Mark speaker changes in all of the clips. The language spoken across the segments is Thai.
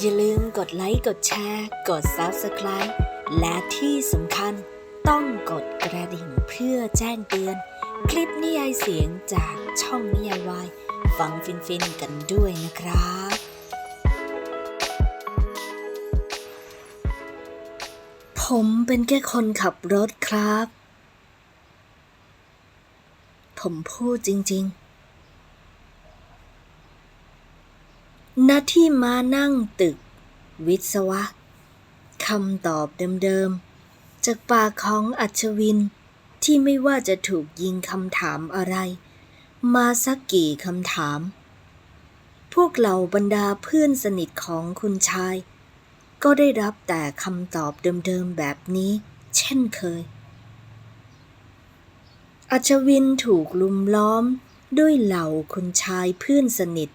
Speaker 1: อย่าลืมกดไลค์ กดแชร์ กด Subscribe และที่สำคัญต้องกดกระดิ่งเพื่อแจ้งเตือน คลิปนิยายเสียงจากช่องนิยายวายฟังฟินๆกันด้วยนะครับ ผมเป็นแค่คนขับรถครับ ผมพูดจริง ๆ หน้าที่มานั่งตึก วิศวะคำตอบเดิมๆ จากปากของอัชวิน ที่ไม่ว่าจะถูกยิงคำถามอะไร มาสักกี่คำถาม พวกเหล่าบรรดาเพื่อนสนิทของคุณชาย ก็ได้รับแต่คำตอบเดิมๆแบบนี้ เช่นเคย อัชวินถูกลุมล้อมด้วยเหล่าคุณชายเพื่อนสนิท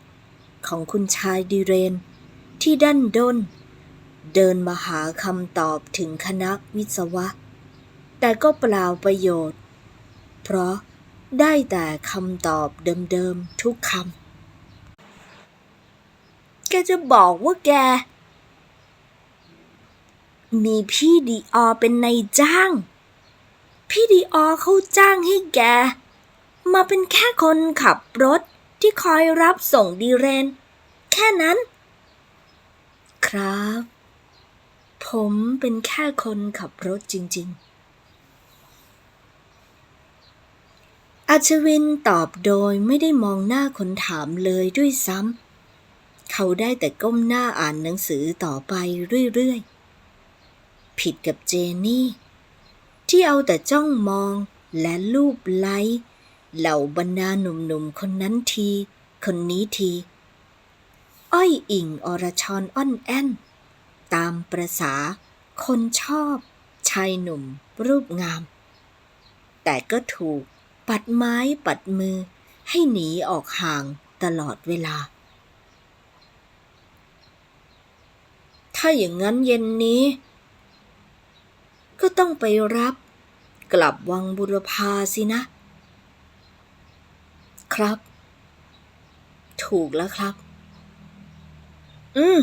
Speaker 1: ของคุณชายดิเรน ที่ดันด้น เดินมาหาคำตอบถึงคณะวิศวะ แต่ก็เปล่าประโยชน์ เพราะได้แต่คำตอบเดิมๆทุกคำ แกจะบอกว่าแก มีพี่ดีออเป็นนายจ้าง พี่ดีออเขาจ้างให้แก มาเป็นแค่คนขับรถ ที่คอยรับส่งดีเรน แค่นั้น ครับ ผมเป็นแค่คนขับรถจริง ๆ อัชวินตอบโดยไม่ได้มองหน้าคนถามเลยด้วยซ้ำ เขาได้แต่ก้มหน้าอ่านหนังสือต่อไปเรื่อย ๆ ผิดกับเจนี่ ที่เอาแต่จ้องมองและลูบไล้ เหล่าบรรดาหนุ่มๆคนนั้นที คนนี้ที อ้อยอิงอรชรอ้อนแอนตามประษาคนชอบชายหนุ่มรูปงาม แต่ก็ถูกปัดไม้ปัดมือให้หนีออกห่างตลอดเวลา ถ้าอย่างนั้นเย็นนี้ ก็ต้องไปรับ กลับวังบุรพาสินะ ครับ ถูกแล้วครับ อืม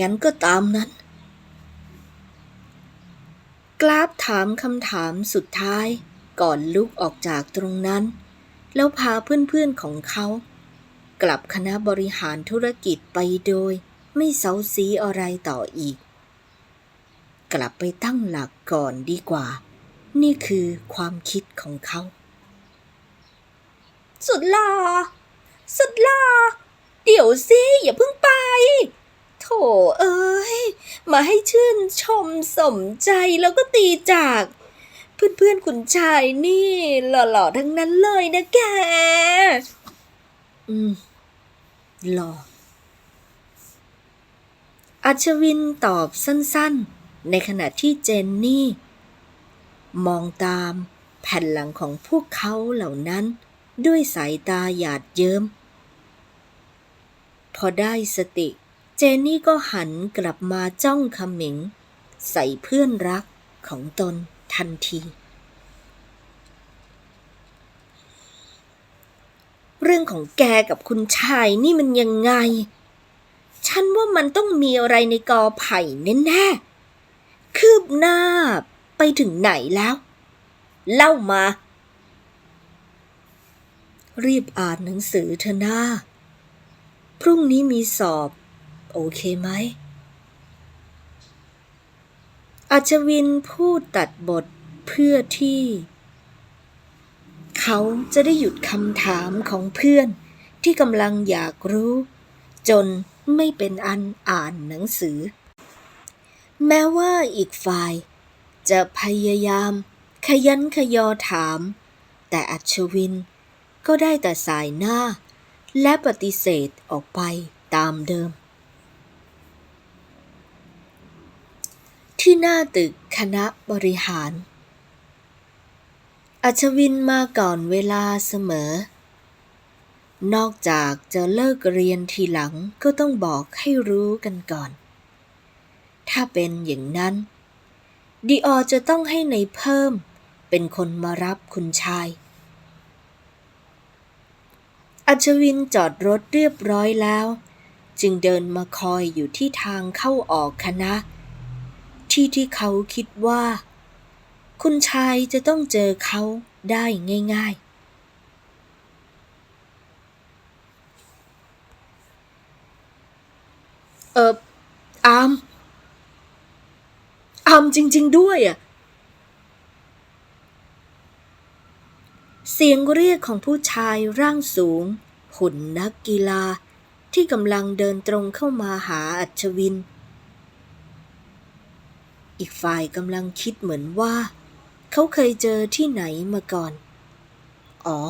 Speaker 1: งั้นก็ตามนั้น กราฟถามคำถามสุดท้ายก่อนลุกออกจากตรงนั้น แล้วพาเพื่อนๆของเขา กลับคณะบริหารธุรกิจไปโดย ไม่เซาซีอะไรต่ออีก กลับไปตั้งหลักก่อนดีกว่า นี่คือความคิดของเขา สุดหล่อสุดหล่อเดี๋ยวสิอย่าเพิ่งไป โถเอ้ย มาให้ชื่นชมสมใจแล้วก็ตีจาก เพื่อนๆคุณชายนี่หล่อๆทั้งนั้นเลยนะแก อืม หล่ออัชวินตอบสั้นๆ ในขณะที่เจนนี่ มองตามแผ่นหลังของพวกเขาเหล่านั้นด้วยสายตาหยาดเยิ้ม พอได้สติ เจนนี่ก็หันกลับมาจ้องขมิง ใส่เพื่อนรักของตนทันที เรื่องของแกกับคุณชายนี่มันยังไง ฉันว่ามันต้องมีอะไรในกอไผ่แน่ๆคืบหน้า ไปถึงไหนแล้ว เล่ามา รีบอ่านหนังสือเถอหน้า พรุ่งนี้มีสอบ โอเคไหมอัชวินพูดตัดบทเพื่อที่ เขาจะได้หยุดคำถามของเพื่อนที่กำลังอยากรู้ จนไม่เป็นอันอ่านหนังสือ แม้ว่าอีกฝ่าย จะพยายาม ขยันขยอถาม แต่อัชวินก็ได้แต่สายหน้า และปฏิเสธออกไปตามเดิม ที่หน้าตึกคณะบริหาร อัชวินมาก่อนเวลาเสมอ นอกจากจะเลิกเรียนทีหลังก็ต้องบอกให้รู้กันก่อน ถ้าเป็นอย่างนั้น ดีออจะต้องให้ในเพิ่ม เป็นคนมารับคุณชาย อัชวินจอดรถเรียบร้อยแล้ว จึงเดินมาคอยอยู่ที่ทางเข้าออกคณะ ที่ที่เขาคิดว่า คุณชายจะต้องเจอเขาได้ง่ายๆ เอออาม อามจริง ๆ ด้วยอะเสียงเรียกของผู้ชายร่างสูง หุ่นนักกีฬา ที่กำลังเดินตรงเข้ามาหาอัชวิน อีกฝ่ายกำลังคิดเหมือนว่า เขาเคยเจอที่ไหนมาก่อน อ๋อ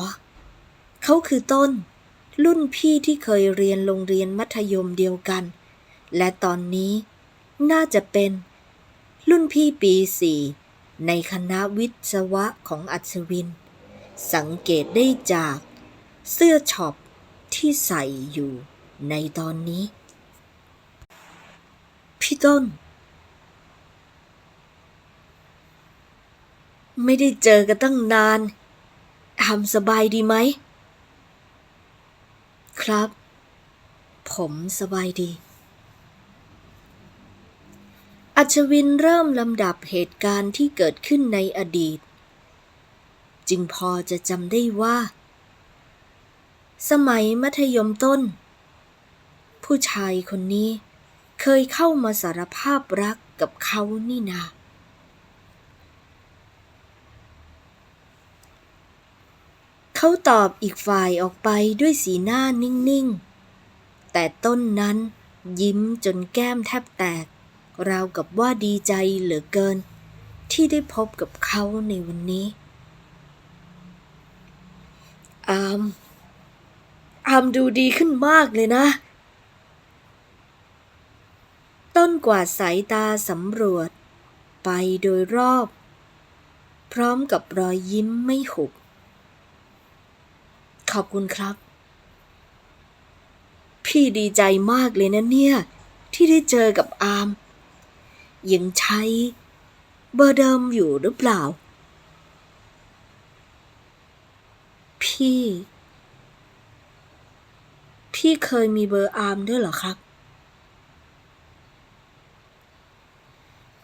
Speaker 1: เขาคือต้น รุ่นพี่ที่เคยเรียนโรงเรียนมัธยมเดียวกัน และตอนนี้น่าจะเป็น รุ่นพี่ปีสี่ในคณะวิศวะของอัศวิน สังเกตได้จากเสื้อช็อปที่ใส่อยู่ในตอนนี้ พี่ต้น ไม่ได้เจอกันตั้งนานทำสบายดีไหม ครับ ผมสบายดี อั ชวินเริ่มลำดับเหตุการณ์ที่เกิดขึ้นในอดีต จึงพอจะจำได้ว่า สมัยมัธยมต้น ผู้ชายคนนี้เคยเข้ามาสารภาพรักกับเขานี่นาเขาตอบอีกฝ่ายออกไปด้วยสีหน้านิ่ง ๆ แต่ต้นนั้นยิ้มจนแก้มแทบแตก ราวกับว่าดีใจเหลือเกิน ที่ได้พบกับเขาในวันนี้อามอามดูดีขึ้นมากเลยนะ ต้นกวาดสายตาสำรวจ ไปโดยรอบ พร้อมกับรอยยิ้มไม่หุบ ขอบคุณครับ พี่ดีใจมากเลยนะเนี่ย ที่ได้เจอกับอาม ยังใช้ เบอร์เดิมอยู่หรือเปล่า พี่ พี่เคยมีเบอร์อาร์มด้วยเหรอครับ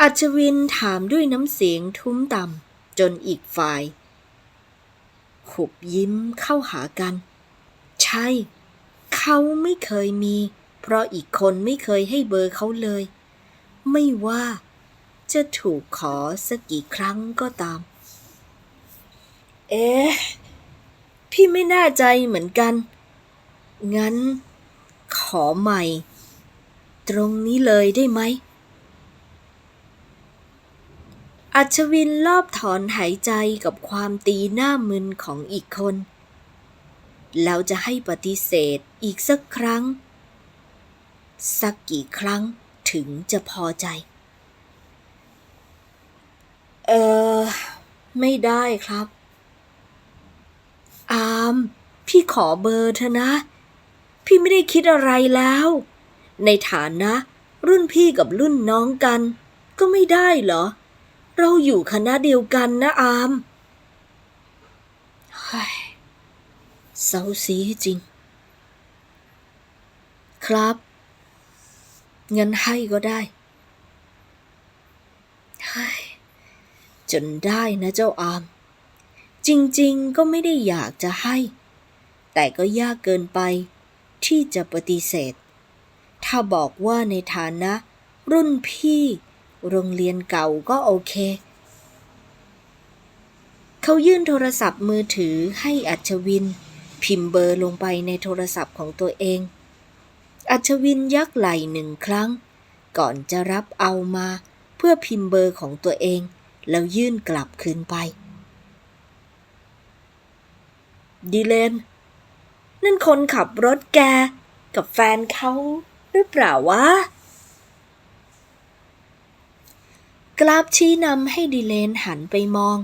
Speaker 1: อัชวินถามด้วยน้ำเสียงทุ้มต่ำจนอีกฝ่ายหุบยิ้มเข้าหากัน ใช่ เขาไม่เคยมี เพราะอีกคนไม่เคยให้เบอร์เขาเลย ไม่ว่า จะถูกขอสักกี่ครั้งก็ตาม เอ๊ะ พี่ไม่แน่ใจเหมือนกัน งั้น ขอใหม่ ตรงนี้เลยได้ไหม อัชวินรอบถอนหายใจกับความตีหน้ามึนของอีกคน แล้วจะให้ปฏิเสธอีกสักครั้ง สักกี่ครั้ง ถึงจะพอใจ เออ ไม่ได้ครับ อาม พี่ขอเบอร์เธอะนะ พี่ไม่ได้คิดอะไรแล้ว ในฐานะ รุ่นพี่กับรุ่นน้องกัน ก็ไม่ได้เหรอ เราอยู่คณะเดียวกันนะอามเฮ้ยเศร้าสีจริง ครับ เงินให้ก็ได้จนได้นะเจ้าอาม จริงๆก็ไม่ได้อยากจะให้ แต่ก็ยากเกินไปที่จะปฏิเสธ ถ้าบอกว่าในฐานะ รุ่นพี่ โรงเรียนเก่าก็โอเค เขายื่นโทรศัพท์มือถือให้อัชวิน พิมพ์เบอร์ลงไปในโทรศัพท์ของตัวเอง อัชวินยักไหล่หนึ่งครั้ง ก่อนจะรับเอามาเพื่อพิมพ์เบอร์ของตัวเอง แล้วยื่นกลับคืนไป ดีเลน นั่นคนขับรถแก กับแฟนเขาหรือเปล่าวะกราบชี้นำให้ดีเลนหันไปมอง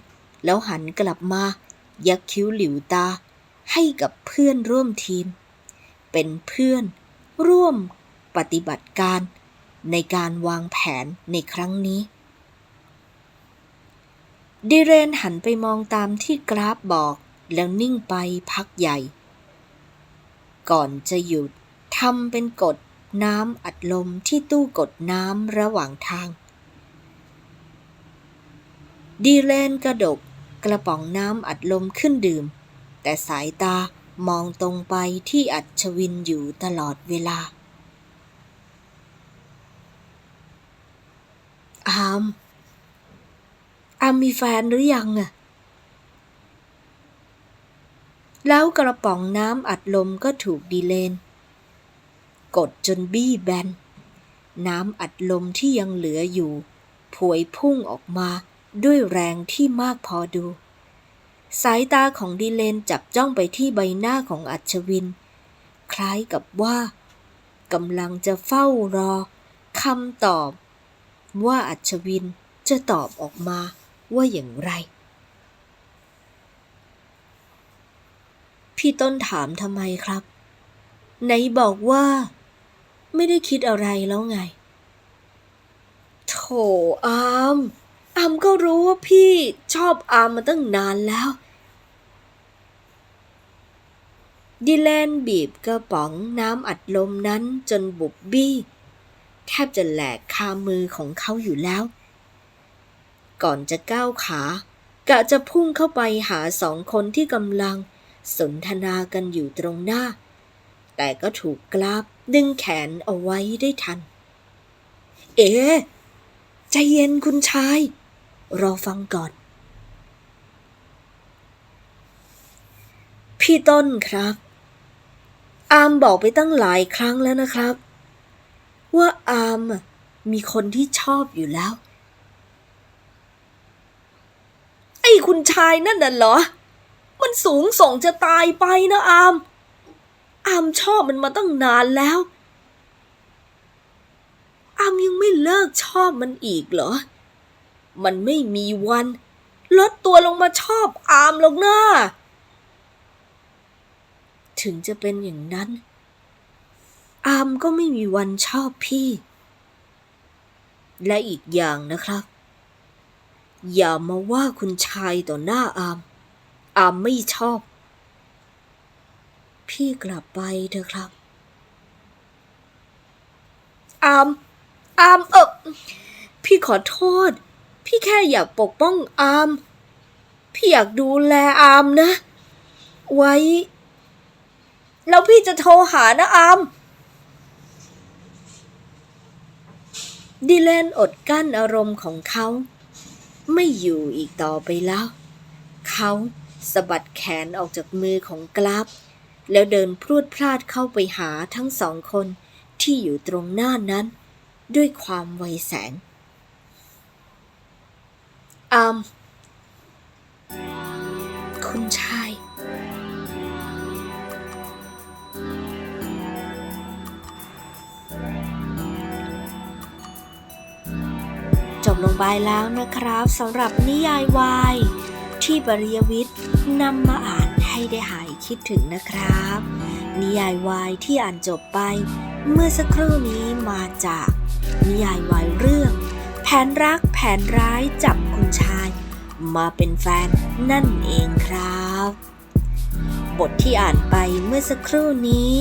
Speaker 1: แล้วหันกลับมา ยักคิ้วหลิวตา ให้กับเพื่อนร่วมทีม เป็นเพื่อน ร่วมปฏิบัติการในการวางแผนในครั้งนี้ ดิเรนหันไปมองตามที่กราฟบอกแล้วนิ่งไปพักใหญ่ ก่อนจะหยุดทำเป็นกดน้ำอัดลมที่ตู้กดน้ำระหว่างทาง ดีเลนกระดกกระป๋องน้ำอัดลมขึ้นดื่ม แต่สายตา มองตรงไปที่อัชวินอยู่ตลอดเวลา อาม อามมีแฟนหรือยังอะแล้วกระป๋องน้ำอัดลมก็ถูกดีเลน กดจนบี้แบน น้ำอัดลมที่ยังเหลืออยู่ ผวยพุ่งออกมาด้วยแรงที่มากพอดู สายตาของดีเลนจับจ้องไปที่ใบหน้าของอัชวิน คล้ายกับว่ากำลังจะเฝ้ารอคำตอบ ว่าอัชวินจะตอบออกมาว่าอย่างไร พี่ต้นถามทำไมครับ ไหนบอกว่า ไม่ได้คิดอะไรแล้วไง โถอาม อามก็รู้ว่าพี่ชอบอามมาตั้งนานแล้ว ดิแลนบีบกระป๋องน้ำอัดลมนั้นจนบุบบี้ แทบจะแหลกคามือของเขาอยู่แล้ว ก่อนจะก้าวขากะจะพุ่งเข้าไปหาสองคนที่กำลังสนทนากันอยู่ตรงหน้า แต่ก็ถูกกลาบดึงแขนเอาไว้ได้ทัน เอ๋ใจเย็นคุณชาย รอฟังก่อน พี่ต้นครับ อามบอกไปตั้งหลายครั้งแล้วนะครับ ว่าอามมีคนที่ชอบอยู่แล้ว ไอ้คุณชายนั่นน่ะเหรอ มันสูงส่งจะตายไปนะอาม อามชอบมันมาตั้งนานแล้ว อามยังไม่เลิกชอบมันอีกเหรอ มันไม่มีวัน ลดตัวลงมาชอบอามหรอกนะถึงจะเป็นอย่างนั้น อามก็ไม่มีวันชอบพี่ และอีกอย่างนะครับ อย่ามาว่าคุณชายต่อหน้าอาม อามไม่ชอบ พี่กลับไปเถอะครับ อาม อามเออพี่ขอโทษ พี่แค่อยากปกป้องอาม พี่อยากดูแลอามนะ ไว้ แล้วพี่จะโทรหานะอาม ดิแลนอดกั้นอารมณ์ของเขา ไม่อยู่อีกต่อไปแล้ว เขาสะบัดแขนออกจากมือของกราฟ แล้วเดินพรวดพลาดเข้าไปหาทั้งสองคนที่อยู่ตรงหน้านั้น ด้วยความไวแสง อามคุณชาย จบลงไปแล้วนะครับสำหรับนิยายวาย ที่ปริยวิทย์นำมาอ่านให้ได้หายคิดถึงนะครับ นิยายวายที่อ่านจบไป เมื่อสักครู่นี้มาจาก นิยายวายเรื่อง แผนรัก แผนร้ายจับคุณชาย มาเป็นแฟนนั่นเองครับ บทที่อ่านไปเมื่อสักครู่นี้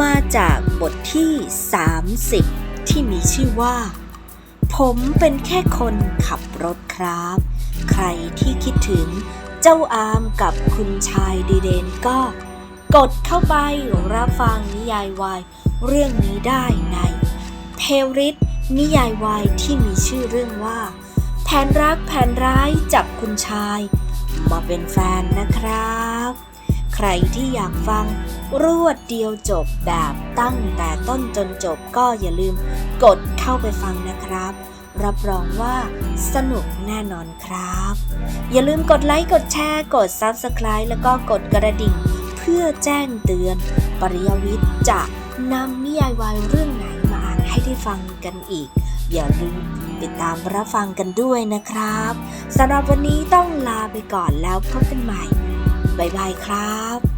Speaker 1: มาจากบทที่ 30 ที่มีชื่อว่า ผมเป็นแค่คนขับรถครับ ใครที่คิดถึงเจ้าอามกับคุณชายดีเดนก็ กดเข้าไปรับฟังนิยายวายเรื่องนี้ได้ในเพลริส นิยายวายที่มีชื่อเรื่องว่า แผนรักแผนร้ายจับคุณชาย มาเป็นแฟนนะครับ ใครที่อยากฟังรวดเดียวจบแบบตั้งแต่ต้นจนจบก็อย่าลืมกดเข้าไปฟังนะครับ รับรองว่าสนุกแน่นอนครับ อย่าลืมกดไลค์กดแชร์ กด Subscribe แล้วก็กดกระดิ่ง เพื่อแจ้งเตือน ปริยวิทย์จะนำนิยายวายเรื่องไหนมาอ่าน ให้ได้ฟังกันอีก อย่าลืมติดตามรับฟังกันด้วยนะครับสำหรับวันนี้ต้องลาไปก่อนแล้วพบกันใหม่ บ๊ายบายครับ